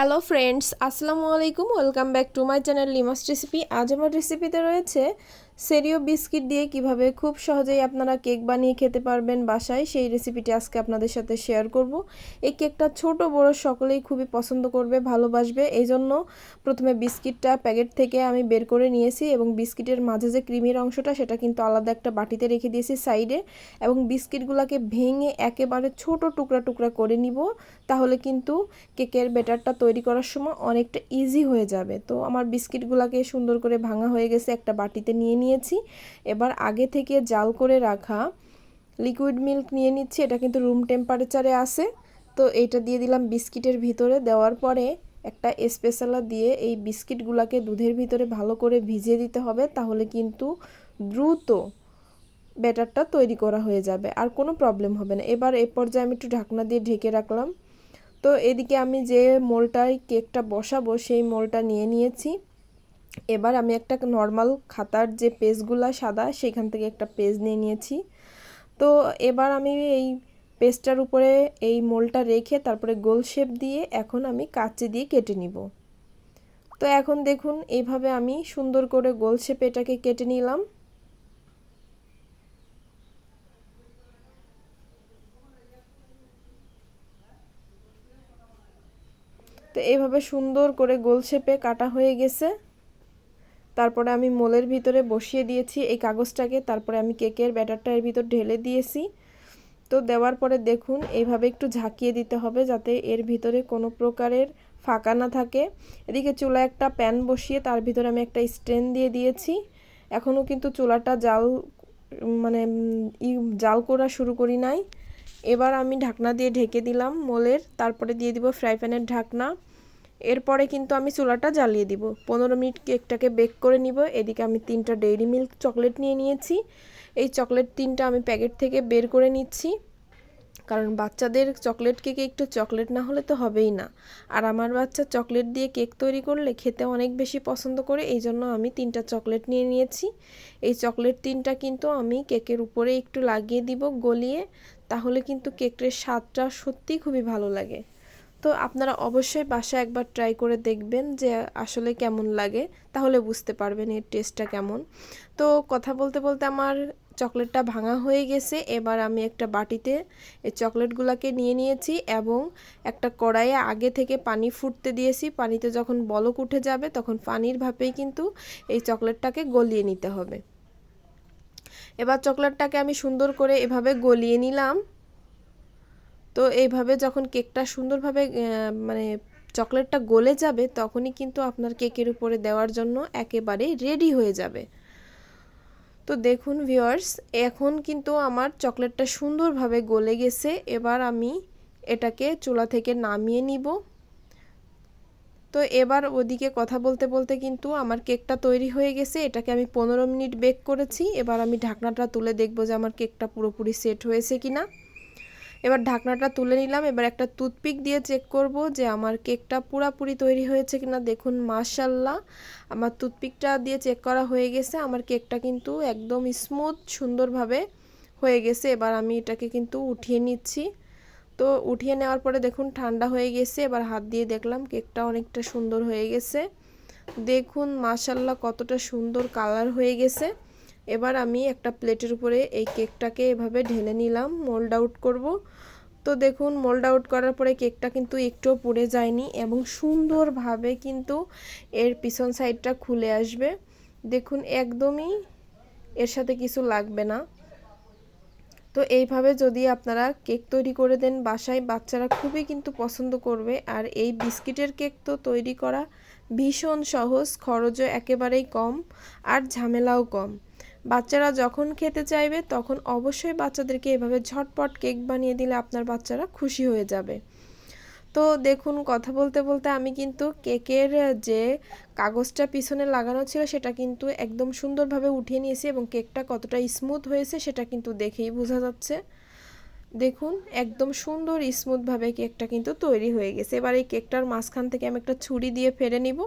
Hello friends আসসালামু আলাইকুম welcome back to my channel লিমাস recipe আজ আমার রেসিপিতে রয়েছে সেরিও বিস্কিট দিয়ে কীভাবে খুব সহজেই আপনারা কেক বানিয়ে খেতে পারবেন বাসায়, সেই রেসিপিটি আজকে আপনাদের সাথে শেয়ার করব। এই কেকটা ছোট, বড় সকলেই খুবই পছন্দ করবে, ভালোবাসবে। এই জন্য প্রথমে বিস্কিটটা প্যাকেট থেকে আমি বের করে নিয়েছি এবং বিস্কিটের মাঝে যে ক্রিমির অংশটা, সেটা কিন্তু আলাদা একটা বাটিতে রেখে দিয়েছি সাইডে এবং বিস্কিটগুলোকে ভেঙে একেবারে ছোট টুকরা টুকরা করে নিব, তাহলে কিন্তু কেকের ব্যাটারটা তৈরি করার সময় অনেকটা ইজি হয়ে যাবে। তো আমার বিস্কিটগুলোকে সুন্দর করে ভাঙা হয়ে গেছে, একটা বাটিতে নিয়ে নিয়ে নিয়েছি। এবার আগে থেকে জাল করে রাখা লিকুইড মিল্ক নিয়ে নিচ্ছি। এটা কিন্তু রুম টেম্পারেচারে আসে তো এইটা দিয়ে দিলাম বিস্কিটের ভিতরে। দেওয়ার পরে একটা স্পেশালা দিয়ে এই বিস্কিটগুলোকে দুধের ভিতরে ভালো করে ভিজিয়ে দিতে হবে। তাহলে কিন্তু দ্রুত ব্যাটারটা তৈরি করা হয়ে যাবে। আর কোনো প্রবলেম হবে না। এবার এই পর্যায়ে আমি একটু ঢাকনা দিয়ে ঢেকে রাখলাম। তো এদিকে আমি যে মোলটায় কেকটা বসাবো, সেই মোলটা নিয়ে নিয়েছি। এবার আমি একটা নর্মাল খাতার যে পেজগুলো সাদা, সেখান থেকে একটা পেজ নিয়ে নিয়েছি। তো এবার আমি এই পেজটার উপরে এই মোলটা রেখে তারপরে গোল শেপ দিয়ে এখন আমি কাচি দিয়ে কেটে নিব। তো এখন দেখুন এইভাবে আমি সুন্দর করে গোল শেপে এটাকে কেটে নিলাম। তো এইভাবে সুন্দর করে গোল শেপে কাটা হয়ে গেছে। তারপরে আমি মোলের ভিতরে বসিয়ে দিয়েছি এই কাগজটাকে, তারপরে আমি কেকের ব্যাটারটা এর ভিতর ঢেলে দিয়েছি। তো দেওয়ার পরে দেখুন এইভাবে একটু ঝাঁকিয়ে দিতে হবে যাতে এর ভিতরে কোনো প্রকারের ফাঁকা না থাকে। এদিকে চুলা একটা প্যান বসিয়ে তার ভিতরে আমি একটা স্ট্যান্ড দিয়ে দিয়েছি। এখনও কিন্তু চুলাটা জাল মানে জাল করা শুরু করি নাই। এবার আমি ঢাকনা দিয়ে ঢেকে দিলাম মোলের, তারপরে দিয়ে দিব ফ্রাই প্যানের ঢাকনা। এরপরে কিন্তু আমি চুলাটা জ্বালিয়ে দিব। পনেরো মিনিট কেকটাকে বেক করে নিব। এদিকে আমি তিনটা ডেইরি মিল্ক চকলেট নিয়ে নিয়েছি। এই চকলেট তিনটা আমি প্যাকেট থেকে বের করে নিচ্ছি। কারণ বাচ্চাদের চকলেট কেকে একটু চকলেট না হলে তো হবেই না। আর আমার বাচ্চা চকলেট দিয়ে কেক তৈরি করলে খেতে অনেক বেশি পছন্দ করে এই জন্য আমি তিনটা চকলেট নিয়ে নিয়েছি। এই চকলেট তিনটা কিন্তু আমি কেকের উপরে একটু লাগিয়ে দিব গলিয়ে, তাহলে কিন্তু কেকের স্বাদটা সত্যিই খুবই ভালো লাগে। তো আপনারা অবশ্যই বাসায় একবার ট্রাই করে দেখবেন যে আসলে কেমন লাগে, তাহলে বুঝতে পারবেন এর টেস্টটা কেমন। তো কথা বলতে বলতে আমার চকলেটটা ভাঙা হয়ে গেছে, এবার আমি একটা বাটিতে এই চকলেটগুলোকে নিয়ে নিয়েছি এবং একটা কড়াইয়ে আগে থেকে পানি ফুটতে দিয়েছি, পানিতে যখন বলক উঠে যাবে তখন পানির ভাপেই কিন্তু এই চকলেটটাকে গলিয়ে নিতে হবে। এবার চকলেটটাকে আমি সুন্দর করে এভাবে গলিয়ে নিলাম। তো এইভাবে যখন কেকটা সুন্দরভাবে মানে চকলেটটা গলে যাবে, তখনই কিন্তু আপনার কেকের উপরে দেওয়ার জন্য একেবারে রেডি হয়ে যাবে। তো দেখুন ভিওয়ার্স এখন কিন্তু আমার চকলেটটা সুন্দরভাবে গলে গেছে, এবার আমি এটাকে চুলা থেকে নামিয়ে নিব। তো এবার ওদিকে কথা বলতে বলতে কিন্তু আমার কেকটা তৈরি হয়ে গেছে, এটাকে আমি পনেরো মিনিট বেক করেছি, এবার আমি ঢাকনাটা তুলে দেখব যে আমার কেকটা পুরোপুরি সেট হয়েছে কিনা। এবার ঢাকনাটা তুলে নিলাম, এবার একটা টুথপিক দিয়ে চেক করব যে আমার কেকটা পুরাপুরি তৈরি হয়েছে কিনা। দেখুন মাশাল্লাহ আমার টুথপিকটা দিয়ে চেক করা হয়ে গেছে, আমার কেকটা কিন্তু একদম স্মুথ সুন্দরভাবে হয়ে গেছে। এবার আমি এটাকে কিন্তু উঠিয়ে নিচ্ছি। তো উঠিয়ে নেওয়ার পরে দেখুন, ঠান্ডা হয়ে গেছে, এবার হাত দিয়ে দেখলাম কেকটা অনেকটা সুন্দর হয়ে গেছে। দেখুন মাশাল্লাহ কতটা সুন্দর কালার হয়ে গেছে। এবার আমি একটা প্লেটের উপরে এই কেকটাকে এভাবে ঢেলে নিলাম মোল্ড আউট করব। তো দেখুন মোল্ড আউট করার পরে কেকটা কিন্তু একটুও পুড়ে যায়নি এবং সুন্দরভাবে কিন্তু এর পিছন সাইডটা খুলে আসবে। দেখুন, একদমই এর সাথে কিছু লাগবে না। তো এইভাবে যদি আপনারা কেক তৈরি করে দেন বাসায়, বাচ্চারা খুবই কিন্তু পছন্দ করবে। আর এই বিস্কিটের কেক তো তৈরি করা ভীষণ সহজ, খরচও একেবারেই কম আর ঝামেলাও কম। বাচ্চারা যখন খেতে চাইবে, তখন অবশ্যই বাচ্চাদেরকে এভাবে ঝটপট কেক বানিয়ে দিলে আপনার বাচ্চারা খুশি হয়ে যাবে। তো দেখুন, কথা বলতে বলতে আমি কিন্তু কেকের যে কাগজটা পিছনে লাগানো ছিল, সেটা কিন্তু একদম সুন্দরভাবে উঠিয়ে নিয়েছি এবং কেকটা কতটা স্মুথ হয়েছে সেটা কিন্তু দেখেই বোঝা যাচ্ছে। দেখুন, একদম সুন্দর স্মুথভাবে কেকটা কিন্তু তৈরি হয়ে গেছে। এবার এই কেকটার মাঝখান থেকে আমি একটা ছুরি দিয়ে ফেরে নিব।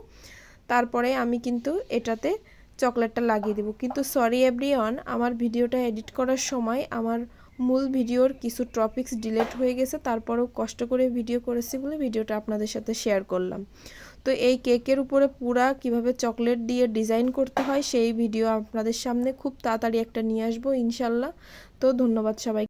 তারপরে আমি কিন্তু এটাতে চকলেটটা লাগিয়ে দেবো। কিন্তু সরি এভরিওয়ান আমার ভিডিওটা এডিট করার সময় আমার মূল ভিডিওর কিছু টপিকস ডিলেট হয়ে গেছে, তারপরেও কষ্ট করে ভিডিও করেছি বলে ভিডিওটা আপনাদের সাথে শেয়ার করলাম। তো এই কেকের উপরে পুরা কীভাবে চকলেট দিয়ে ডিজাইন করতে হয়, সেই ভিডিও আপনাদের সামনে খুব তাড়াতাড়ি একটা নিয়ে আসব ইনশাল্লাহ। তো ধন্যবাদ সবাই